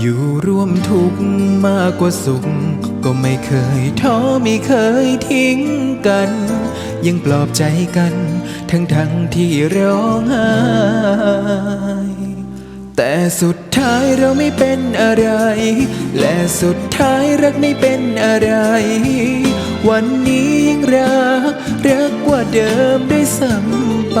อยู่ร่วมทุกข์มากกว่าสุข ก็ไม่เคยท้อไม่เคยทิ้งกัน ยังปลอบใจกัน ทั้งทั้งที่ร้องไห้แต่สุดท้ายเราไม่เป็นอะไร และสุดท้ายรักไม่เป็นอะไร วันนี้ยิ่งรักรักกว่าเดิมได้ซ้ำไป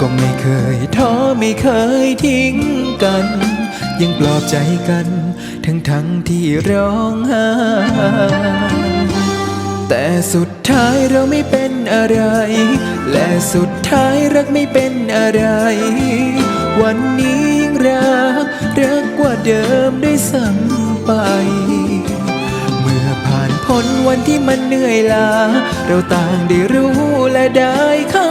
ก็ไม่เคยท้อไม่เคยทิ้งกัน ยังปลอบใจกัน ทั้งทั้งที่ร้องไห้แต่สุดท้ายเราไม่เป็นอะไร และสุดท้ายรักไม่เป็นอะไร วันนี้ยิ่งรักรักกว่าเดิมด้วยซ้ำไป เมื่อผ่านพ้นวันที่มันเหนื่อยล้าเราต่างได้รู้และได้เข้า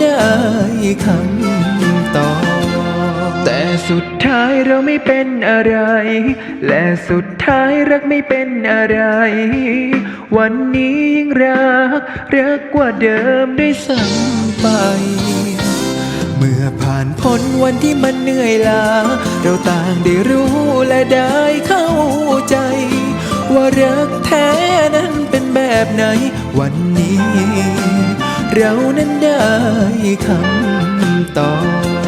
ได้คำตอบแต่สุดท้ายเราไม่เป็นอะไร และสุดท้ายรักไม่เป็นอะไร วันนี้ยิ่งรักรักกว่าเดิมด้วยซ้ำไป เมื่อผ่านพ้นวันที่มันเหนื่อยล้าเราต่างได้รู้และได้เข้าใจ ว่ารักแท้นั้นเป็นแบบไหน วันนี้ เรานั้นได้คำตอบ